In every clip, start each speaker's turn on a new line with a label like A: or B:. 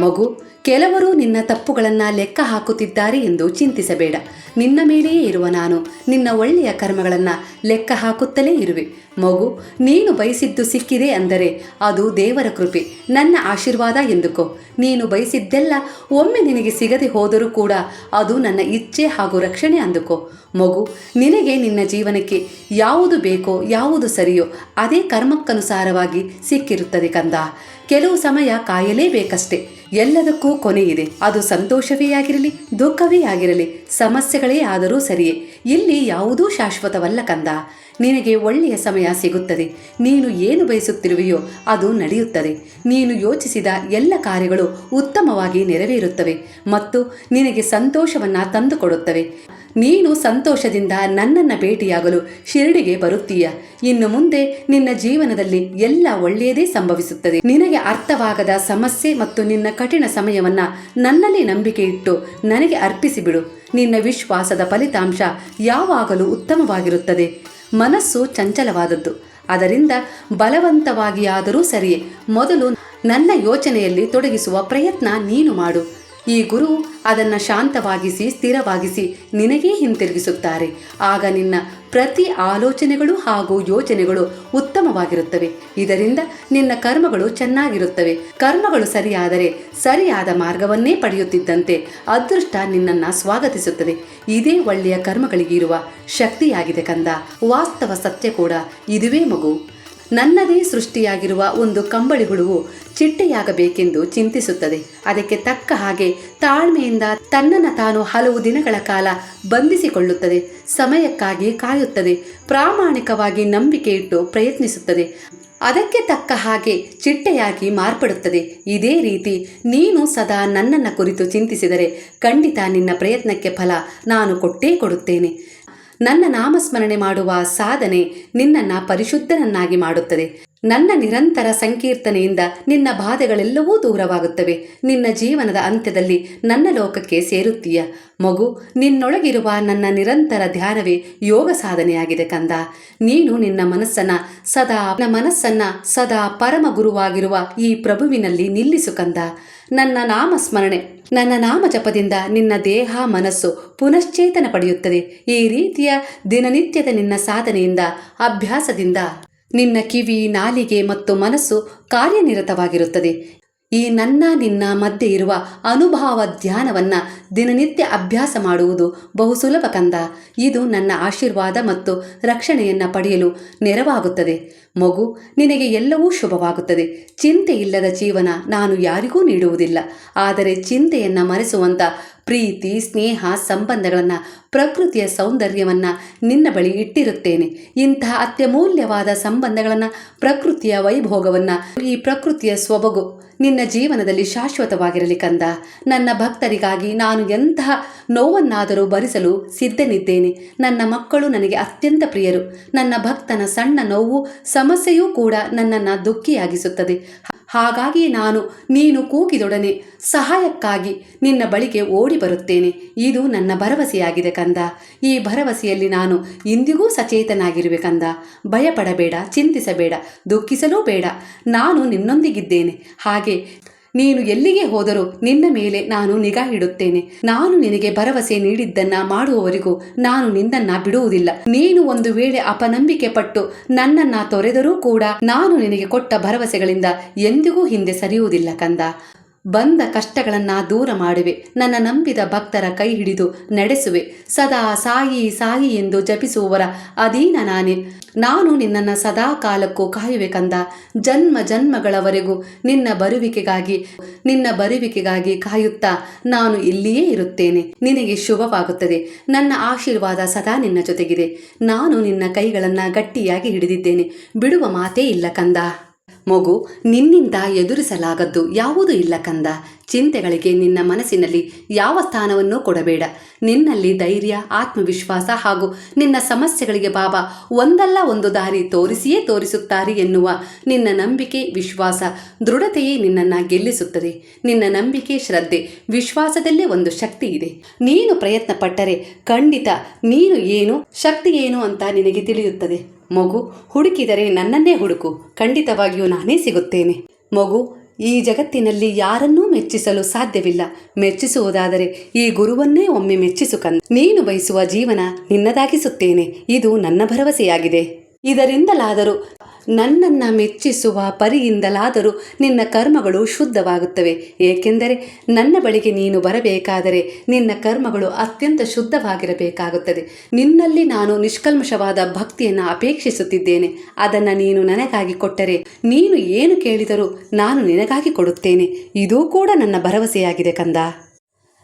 A: ಮಗು, ಕೆಲವರು ನಿನ್ನ ತಪ್ಪುಗಳನ್ನು ಲೆಕ್ಕ ಹಾಕುತ್ತಿದ್ದಾರೆ ಎಂದು ಚಿಂತಿಸಬೇಡ. ನಿನ್ನ ಮೇಲೆಯೇ ಇರುವ ನಾನು, ನಿನ್ನ ಒಳ್ಳೆಯ ಕರ್ಮಗಳನ್ನು ಲೆಕ್ಕ ಹಾಕುತ್ತಲೇ ಇರುವೆ. ಮಗು, ನೀನು ಬಯಸಿದ್ದು ಸಿಕ್ಕಿದೆ ಅಂದರೆ ಅದು ದೇವರ ಕೃಪೆ, ನನ್ನ ಆಶೀರ್ವಾದ ಎಂದುಕೋ. ನೀನು ಬಯಸಿದ್ದೆಲ್ಲ ಒಮ್ಮೆ ನಿನಗೆ ಸಿಗದೆ ಹೋದರೂ ಕೂಡ ಅದು ನನ್ನ ಇಚ್ಛೆ ಹಾಗೂ ರಕ್ಷಣೆ ಅಂದುಕೋ. ಮಗು, ನಿನಗೆ ನಿನ್ನ ಜೀವನಕ್ಕೆ ಯಾವುದು ಬೇಕೋ, ಯಾವುದು ಸರಿಯೋ, ಅದೇ ಕರ್ಮಕ್ಕನುಸಾರವಾಗಿ ಸಿಕ್ಕಿರುತ್ತದೆ ಕಂದ. ಕೆಲವು ಸಮಯ ಕಾಯಲೇಬೇಕಷ್ಟೆ. ಎಲ್ಲದಕ್ಕೂ ಕೊನೆಯಿದೆ. ಅದು ಸಂತೋಷವೇ ಆಗಿರಲಿ, ದುಃಖವೇ ಆಗಿರಲಿ, ಸಮಸ್ಯೆಗಳೇ ಆದರೂ ಸರಿಯೇ. ಇಲ್ಲಿ ಯಾವುದೂ ಶಾಶ್ವತವಲ್ಲ ಕಂದ. ನಿನಗೆ ಒಳ್ಳೆಯ ಸಮಯ ಸಿಗುತ್ತದೆ. ನೀನು ಏನು ಬಯಸುತ್ತಿರುವೆಯೋ ಅದು ನಡೆಯುತ್ತದೆ. ನೀನು ಯೋಚಿಸಿದ ಎಲ್ಲ ಕಾರ್ಯಗಳು ಉತ್ತಮವಾಗಿ ನೆರವೇರುತ್ತವೆ ಮತ್ತು ನಿನಗೆ ಸಂತೋಷವನ್ನು ತಂದುಕೊಡುತ್ತವೆ. ನೀನು ಸಂತೋಷದಿಂದ ನನ್ನನ್ನು ಭೇಟಿಯಾಗಲು ಶಿರಡಿಗೆ ಬರುತ್ತೀಯ. ಇನ್ನು ಮುಂದೆ ನಿನ್ನ ಜೀವನದಲ್ಲಿ ಎಲ್ಲ ಒಳ್ಳೆಯದೇ ಸಂಭವಿಸುತ್ತದೆ. ನಿನಗೆ ಅರ್ಥವಾಗದ ಸಮಸ್ಯೆ ಮತ್ತು ನಿನ್ನ ಕಠಿಣ ಸಮಯವನ್ನ ನನ್ನಲ್ಲಿ ನಂಬಿಕೆ ಇಟ್ಟು ನನಗೆ ಅರ್ಪಿಸಿಬಿಡು. ನಿನ್ನ ವಿಶ್ವಾಸದ ಫಲಿತಾಂಶ ಯಾವಾಗಲೂ ಉತ್ತಮವಾಗಿರುತ್ತದೆ. ಮನಸ್ಸು ಚಂಚಲವಾದದ್ದು. ಅದರಿಂದ ಬಲವಂತವಾಗಿಯಾದರೂ ಸರಿಯೇ. ಮೊದಲು ನನ್ನ ಯೋಚನೆಯಲ್ಲಿ ತೊಡಗಿಸುವ ಪ್ರಯತ್ನ ನೀನು ಮಾಡು. ಈ ಗುರು ಅದನ್ನು ಶಾಂತವಾಗಿಸಿ, ಸ್ಥಿರವಾಗಿಸಿ ನಿನಗೇ ಹಿಂತಿರುಗಿಸುತ್ತಾರೆ. ಆಗ ನಿನ್ನ ಪ್ರತಿ ಆಲೋಚನೆಗಳು ಹಾಗೂ ಯೋಚನೆಗಳು ಉತ್ತಮವಾಗಿರುತ್ತವೆ. ಇದರಿಂದ ನಿನ್ನ ಕರ್ಮಗಳು ಚೆನ್ನಾಗಿರುತ್ತವೆ. ಕರ್ಮಗಳು ಸರಿಯಾದರೆ ಸರಿಯಾದ ಮಾರ್ಗವನ್ನೇ ಪಡೆಯುತ್ತಿದ್ದಂತೆ ಅದೃಷ್ಟ ನಿನ್ನನ್ನು ಸ್ವಾಗತಿಸುತ್ತದೆ. ಇದೇ ಒಳ್ಳೆಯ ಕರ್ಮಗಳಿಗಿರುವ ಶಕ್ತಿಯಾಗಿದೆ ಕಂದ. ವಾಸ್ತವ ಸತ್ಯ ಕೂಡ ಇದುವೇ ಮಗು. ನನ್ನದೇ ಸೃಷ್ಟಿಯಾಗಿರುವ ಒಂದು ಕಂಬಳಿ ಹುಳುವು ಚಿಟ್ಟೆಯಾಗಬೇಕೆಂದು ಚಿಂತಿಸುತ್ತದೆ. ಅದಕ್ಕೆ ತಕ್ಕ ಹಾಗೆ ತಾಳ್ಮೆಯಿಂದ ತನ್ನನ್ನು ತಾನು ಹಲವು ದಿನಗಳ ಕಾಲ ಬಂಧಿಸಿಕೊಳ್ಳುತ್ತದೆ. ಸಮಯಕ್ಕಾಗಿ ಕಾಯುತ್ತದೆ. ಪ್ರಾಮಾಣಿಕವಾಗಿ ನಂಬಿಕೆ ಇಟ್ಟು ಪ್ರಯತ್ನಿಸುತ್ತದೆ. ಅದಕ್ಕೆ ತಕ್ಕ ಹಾಗೆ ಚಿಟ್ಟೆಯಾಗಿ ಮಾರ್ಪಡುತ್ತದೆ. ಇದೇ ರೀತಿ ನೀನು ಸದಾ ನನ್ನನ್ನು ಕುರಿತು ಚಿಂತಿಸಿದರೆ ಖಂಡಿತ ನಿನ್ನ ಪ್ರಯತ್ನಕ್ಕೆ ಫಲ ನಾನು ಕೊಟ್ಟೇ ಕೊಡುತ್ತೇನೆ. ನನ್ನ ನಾಮಸ್ಮರಣೆ ಮಾಡುವ ಸಾಧನೆ ನಿನ್ನನ್ನು ಪರಿಶುದ್ಧನನ್ನಾಗಿ ಮಾಡುತ್ತದೆ. ನನ್ನ ನಿರಂತರ ಸಂಕೀರ್ತನೆಯಿಂದ ನಿನ್ನ ಬಾಧೆಗಳೆಲ್ಲವೂ ದೂರವಾಗುತ್ತವೆ. ನಿನ್ನ ಜೀವನದ ಅಂತ್ಯದಲ್ಲಿ ನನ್ನ ಲೋಕಕ್ಕೆ ಸೇರುತ್ತೀಯ. ಮಗು, ನಿನ್ನೊಳಗಿರುವ ನನ್ನ ನಿರಂತರ ಧ್ಯಾನವೇ ಯೋಗ ಸಾಧನೆಯಾಗಿದೆ ಕಂದ. ನೀನು ನಿನ್ನ ಮನಸ್ಸನ್ನ ಸದಾ, ನನ್ನ ಮನಸ್ಸನ್ನ ಸದಾ ಪರಮ ಗುರುವಾಗಿರುವ ಈ ಪ್ರಭುವಿನಲ್ಲಿ ನಿಲ್ಲಿಸು ಕಂದ. ನನ್ನ ನಾಮಸ್ಮರಣೆ, ನನ್ನ ನಾಮ ಜಪದಿಂದ ನಿನ್ನ ದೇಹ, ಮನಸ್ಸು ಪುನಶ್ಚೇತನ ಪಡೆಯುತ್ತದೆ. ಈ ರೀತಿಯ ದಿನನಿತ್ಯದ ನಿನ್ನ ಸಾಧನೆಯಿಂದ, ಅಭ್ಯಾಸದಿಂದ ನಿನ್ನ ಕಿವಿ, ನಾಲಿಗೆ ಮತ್ತು ಮನಸ್ಸು ಕಾರ್ಯನಿರತವಾಗಿರುತ್ತದೆ. ಈ ನನ್ನ, ನಿನ್ನ ಮಧ್ಯೆ ಇರುವ ಅನುಭಾವ ಧ್ಯಾನವನ್ನು ದಿನನಿತ್ಯ ಅಭ್ಯಾಸ ಮಾಡುವುದು ಬಹು ಸುಲಭ ಕಂದ. ಇದು ನನ್ನ ಆಶೀರ್ವಾದ ಮತ್ತು ರಕ್ಷಣೆಯನ್ನು ಪಡೆಯಲು ನೆರವಾಗುತ್ತದೆ. ಮಗು, ನಿನಗೆ ಎಲ್ಲವೂ ಶುಭವಾಗುತ್ತದೆ. ಚಿಂತೆ ಇಲ್ಲದ ಜೀವನ ನಾನು ಯಾರಿಗೂ ನೀಡುವುದಿಲ್ಲ. ಆದರೆ ಚಿಂತೆಯನ್ನು ಮರೆಸುವಂಥ ಪ್ರೀತಿ, ಸ್ನೇಹ, ಸಂಬಂಧಗಳನ್ನು, ಪ್ರಕೃತಿಯ ಸೌಂದರ್ಯವನ್ನು ನಿನ್ನ ಬಳಿ ಇಟ್ಟಿರುತ್ತೇನೆ. ಇಂತಹ ಅತ್ಯಮೂಲ್ಯವಾದ ಸಂಬಂಧಗಳನ್ನು, ಪ್ರಕೃತಿಯ ವೈಭೋಗವನ್ನು, ಈ ಪ್ರಕೃತಿಯ ಸೊಬಗು ನಿನ್ನ ಜೀವನದಲ್ಲಿ ಶಾಶ್ವತವಾಗಿರಲಿ ಕಂದ. ನನ್ನ ಭಕ್ತರಿಗಾಗಿ ನಾನು ಎಂತಹ ನೋವನ್ನಾದರೂ ಭರಿಸಲು ಸಿದ್ಧನಿದ್ದೇನೆ. ನನ್ನ ಮಕ್ಕಳು ನನಗೆ ಅತ್ಯಂತ ಪ್ರಿಯರು. ನನ್ನ ಭಕ್ತನ ಸಣ್ಣ ನೋವು ಸಮಸ್ಯೆಯೂ ಕೂಡ ನನ್ನನ್ನು ದುಃಖಿಯಾಗಿಸುತ್ತದೆ. ಹಾಗಾಗಿ ನಾನು, ನೀನು ಕೂಗಿದೊಡನೆ, ಸಹಾಯಕ್ಕಾಗಿ ನಿನ್ನ ಬಳಿಗೆ ಓಡಿ ಬರುತ್ತೇನೆ. ಇದು ನನ್ನ ಭರವಸೆಯಾಗಿದೆ ಕಂದ. ಈ ಭರವಸೆಯಲ್ಲಿ ನಾನು ಇಂದಿಗೂ ಸಚೇತನಾಗಿರುವೆ ಕಂದ. ಭಯಪಡಬೇಡ, ಚಿಂತಿಸಬೇಡ, ದುಃಖಿಸಲೂ ಬೇಡ. ನಾನು ನಿನ್ನೊಂದಿಗಿದ್ದೇನೆ. ಹಾಗೆ ನೀನು ಎಲ್ಲಿಗೆ ಹೋದರೂ ನಿನ್ನ ಮೇಲೆ ನಾನು ನಿಗಾ ಇಡುತ್ತೇನೆ. ನಾನು ನಿನಗೆ ಭರವಸೆ ನೀಡಿದ್ದನ್ನ ಮಾಡುವವರೆಗೂ ನಾನು ನಿನ್ನನ್ನ ಬಿಡುವುದಿಲ್ಲ. ನೀನು ಒಂದು ವೇಳೆ ಅಪನಂಬಿಕೆ ಪಟ್ಟು ನನ್ನನ್ನ ತೊರೆದರೂ ಕೂಡ ನಾನು ನಿನಗೆ ಕೊಟ್ಟ ಭರವಸೆಗಳಿಂದ ಎಂದಿಗೂ ಹಿಂದೆ ಸರಿಯುವುದಿಲ್ಲ ಕಂದ. ಬಂದ ಕಷ್ಟಗಳನ್ನು ದೂರ ಮಾಡುವೆ. ನನ್ನ ನಂಬಿದ ಭಕ್ತರ ಕೈ ಹಿಡಿದು ನಡೆಸುವೆ. ಸದಾ ಸಾಯಿ ಸಾಯಿ ಎಂದು ಜಪಿಸುವವರ ಅಧೀನ ನಾನೇ. ನಾನು ನಿನ್ನನ್ನು ಸದಾ ಕಾಲಕ್ಕೂ ಕಾಯುವೆ ಕಂದ. ಜನ್ಮ ಜನ್ಮಗಳವರೆಗೂ ನಿನ್ನ ಬರುವಿಕೆಗಾಗಿ ನಿನ್ನ ಬರುವಿಕೆಗಾಗಿ ಕಾಯುತ್ತಾ ನಾನು ಇಲ್ಲಿಯೇ ಇರುತ್ತೇನೆ. ನಿನಗೆ ಶುಭವಾಗುತ್ತದೆ. ನನ್ನ ಆಶೀರ್ವಾದ ಸದಾ ನಿನ್ನ ಜೊತೆಗಿದೆ. ನಾನು ನಿನ್ನ ಕೈಗಳನ್ನು ಗಟ್ಟಿಯಾಗಿ ಹಿಡಿದಿದ್ದೇನೆ. ಬಿಡುವ ಮಾತೇ ಇಲ್ಲ ಕಂದ. ಮಗು, ನಿನ್ನಿಂದ ಎದುರಿಸಲಾಗದ್ದು ಯಾವುದೂ ಇಲ್ಲ ಕಂದ. ಚಿಂತೆಗಳಿಗೆ ನಿನ್ನ ಮನಸ್ಸಿನಲ್ಲಿ ಯಾವ ಸ್ಥಾನವನ್ನೂ ಕೊಡಬೇಡ. ನಿನ್ನಲ್ಲಿ ಧೈರ್ಯ, ಆತ್ಮವಿಶ್ವಾಸ ಹಾಗೂ ನಿನ್ನ ಸಮಸ್ಯೆಗಳಿಗೆ ಬಾಬಾ, ಒಂದಲ್ಲ ಒಂದು ದಾರಿ ತೋರಿಸಿಯೇ ತೋರಿಸುತ್ತಾರೆ ಎನ್ನುವ ನಿನ್ನ ನಂಬಿಕೆ ವಿಶ್ವಾಸ ದೃಢತೆಯೇ ನಿನ್ನನ್ನು ಗೆಲ್ಲಿಸುತ್ತದೆ. ನಿನ್ನ ನಂಬಿಕೆ ಶ್ರದ್ಧೆ, ವಿಶ್ವಾಸದಲ್ಲೇ ಒಂದು ಶಕ್ತಿ ಇದೆ. ನೀನು ಪ್ರಯತ್ನ ಪಟ್ಟರೆ ಖಂಡಿತ ನೀನು ಏನು, ಶಕ್ತಿ ಏನು ಅಂತ ನಿನಗೆ ತಿಳಿಯುತ್ತದೆ. ಮಗು ಹುಡುಕಿದರೆ ನನ್ನನ್ನೇ ಹುಡುಕು, ಖಂಡಿತವಾಗಿಯೂ ನಾನೇ ಸಿಗುತ್ತೇನೆ. ಮಗು, ಈ ಜಗತ್ತಿನಲ್ಲಿ ಯಾರನ್ನೂ ಮೆಚ್ಚಿಸಲು ಸಾಧ್ಯವಿಲ್ಲ. ಮೆಚ್ಚಿಸುವುದಾದರೆ ಈ ಗುರುವನ್ನೇ ಒಮ್ಮೆ ಮೆಚ್ಚಿಸು ಕಂದ. ನೀನು ಬಯಸುವ ಜೀವನ ನಿನ್ನದಾಗಿಸುತ್ತೇನೆ. ಇದು ನನ್ನ ಭರವಸೆಯಾಗಿದೆ. ಇದರಿಂದಲಾದರೂ ನನ್ನನ್ನು ಮೆಚ್ಚಿಸುವ ಪರಿಯಿಂದಲಾದರೂ ನಿನ್ನ ಕರ್ಮಗಳು ಶುದ್ಧವಾಗುತ್ತವೆ. ಏಕೆಂದರೆ ನನ್ನ ಬಳಿಗೆ ನೀನು ಬರಬೇಕಾದರೆ ನಿನ್ನ ಕರ್ಮಗಳು ಅತ್ಯಂತ ಶುದ್ಧವಾಗಿರಬೇಕಾಗುತ್ತದೆ. ನಿನ್ನಲ್ಲಿ ನಾನು ನಿಷ್ಕಲ್ಮಷವಾದ ಭಕ್ತಿಯನ್ನು ಅಪೇಕ್ಷಿಸುತ್ತಿದ್ದೇನೆ. ಅದನ್ನು ನೀನು ನನಗಾಗಿ ಕೊಟ್ಟರೆ ನೀನು ಏನು ಕೇಳಿದರೂ ನಾನು ನಿನಗಾಗಿ ಕೊಡುತ್ತೇನೆ. ಇದೂ ಕೂಡ ನನ್ನ ಭರವಸೆಯಾಗಿದೆ ಕಂದ.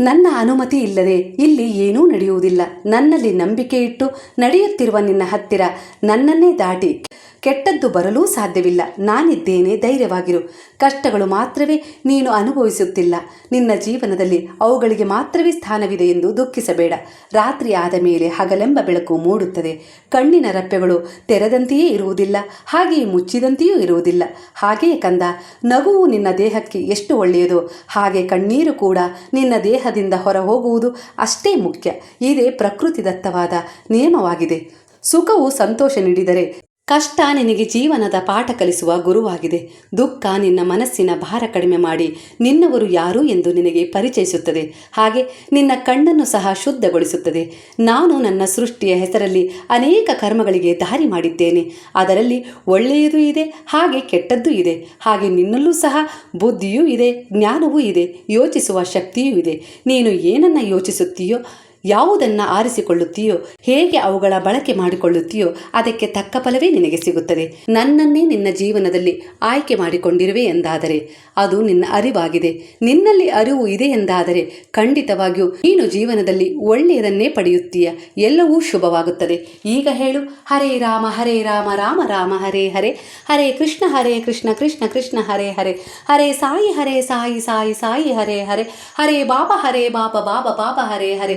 A: ನನ್ನ ಅನುಮತಿ ಇಲ್ಲದೆ ಇಲ್ಲಿ ಏನೂ ನಡೆಯುವುದಿಲ್ಲ. ನನ್ನಲ್ಲಿ ನಂಬಿಕೆ ಇಟ್ಟು ನಡೆಯುತ್ತಿರುವ ನಿನ್ನ ಹತ್ತಿರ ನನ್ನನ್ನೇ ದಾಟಿ ಕೆಟ್ಟದ್ದು ಬರಲೂ ಸಾಧ್ಯವಿಲ್ಲ. ನಾನಿದ್ದೇನೆ, ಧೈರ್ಯವಾಗಿರು. ಕಷ್ಟಗಳು ಮಾತ್ರವೇ ನೀನು ಅನುಭವಿಸುತ್ತಿಲ್ಲ. ನಿನ್ನ ಜೀವನದಲ್ಲಿ ಅವುಗಳಿಗೆ ಮಾತ್ರವೇ ಸ್ಥಾನವಿದೆ ಎಂದು ದುಃಖಿಸಬೇಡ. ರಾತ್ರಿ ಆದ ಮೇಲೆ ಹಗಲೆಂಬ ಬೆಳಕು ಮೂಡುತ್ತದೆ. ಕಣ್ಣಿನ ರಪ್ಪೆಗಳು ತೆರೆದಂತೆಯೇ ಇರುವುದಿಲ್ಲ, ಹಾಗೆಯೇ ಮುಚ್ಚಿದಂತೆಯೂ ಇರುವುದಿಲ್ಲ. ಹಾಗೆಯೇ ಕಂದ, ನಗುವು ನಿನ್ನ ದೇಹಕ್ಕೆ ಎಷ್ಟು ಒಳ್ಳೆಯದು ಹಾಗೆ ಕಣ್ಣೀರು ಕೂಡ ನಿನ್ನ ದೇಹದಿಂದ ಹೊರ ಹೋಗುವುದು ಅಷ್ಟೇ ಮುಖ್ಯ. ಇದೇ ಪ್ರಕೃತಿದತ್ತವಾದ ನಿಯಮವಾಗಿದೆ. ಸುಖವು ಸಂತೋಷ ನೀಡಿದರೆ ಕಷ್ಟ ನಿನಗೆ ಜೀವನದ ಪಾಠ ಕಲಿಸುವ ಗುರುವಾಗಿದೆ. ದುಃಖ ನಿನ್ನ ಮನಸ್ಸಿನ ಭಾರ ಕಡಿಮೆ ಮಾಡಿ. ನಿನ್ನವರು ಯಾರು ಎಂದು ನಿನಗೆ ಪರಿಚಯಿಸುತ್ತದೆ. ಹಾಗೆ ನಿನ್ನ ಕಣ್ಣನ್ನು ಸಹ ಶುದ್ಧಗೊಳಿಸುತ್ತದೆ. ನಾನು ನನ್ನ ಸೃಷ್ಟಿಯ ಹೆಸರಲ್ಲಿ ಅನೇಕ ಕರ್ಮಗಳಿಗೆ ದಾರಿ ಮಾಡಿದ್ದೇನೆ. ಅದರಲ್ಲಿ ಒಳ್ಳೆಯದು ಇದೆ, ಹಾಗೆ ಕೆಟ್ಟದ್ದು ಇದೆ. ಹಾಗೆ ನಿನ್ನಲ್ಲೂ ಸಹ ಬುದ್ಧಿಯೂ ಇದೆ, ಜ್ಞಾನವೂ ಇದೆ, ಯೋಚಿಸುವ ಶಕ್ತಿಯೂ ಇದೆ. ನೀನು ಏನನ್ನ ಯೋಚಿಸುತ್ತೀಯೋ ಯಾವುದನ್ನು ಆರಿಸಿಕೊಳ್ಳುತ್ತೀಯೋ, ಹೇಗೆ ಅವುಗಳ ಬಳಕೆ ಮಾಡಿಕೊಳ್ಳುತ್ತೀಯೋ, ಅದಕ್ಕೆ ತಕ್ಕ ಫಲವೇ ನಿನಗೆ ಸಿಗುತ್ತದೆ. ನನ್ನನ್ನೇ ನಿನ್ನ ಜೀವನದಲ್ಲಿ ಆಯ್ಕೆ ಮಾಡಿಕೊಂಡಿರುವೆ ಎಂದಾದರೆ ಅದು ನಿನ್ನ ಅರಿವಾಗಿದೆ. ನಿನ್ನಲ್ಲಿ ಅರಿವು ಇದೆ ಎಂದಾದರೆ ಖಂಡಿತವಾಗಿಯೂ ನೀನು ಜೀವನದಲ್ಲಿ ಒಳ್ಳೆಯದನ್ನೇ ಪಡೆಯುತ್ತೀಯ. ಎಲ್ಲವೂ ಶುಭವಾಗುತ್ತದೆ. ಈಗ ಹೇಳು, ಹರೇ ರಾಮ ಹರೇ ರಾಮ ರಾಮ ರಾಮ, ಹರೇ ಹರೇ ಹರೇ ಕೃಷ್ಣ ಹರೇ ಕೃಷ್ಣ ಕೃಷ್ಣ ಕೃಷ್ಣ, ಹರೇ ಹರೇ ಹರೇ ಸಾಯಿ ಹರೇ ಸಾಯಿ ಸಾಯಿ ಸಾಯಿ, ಹರೇ ಹರೇ ಹರೇ ಬಾಬಾ ಹರೇ ಬಾಬಾ ಬಾಬಾ ಬಾಬಾ, ಹರೇ ಹರೇ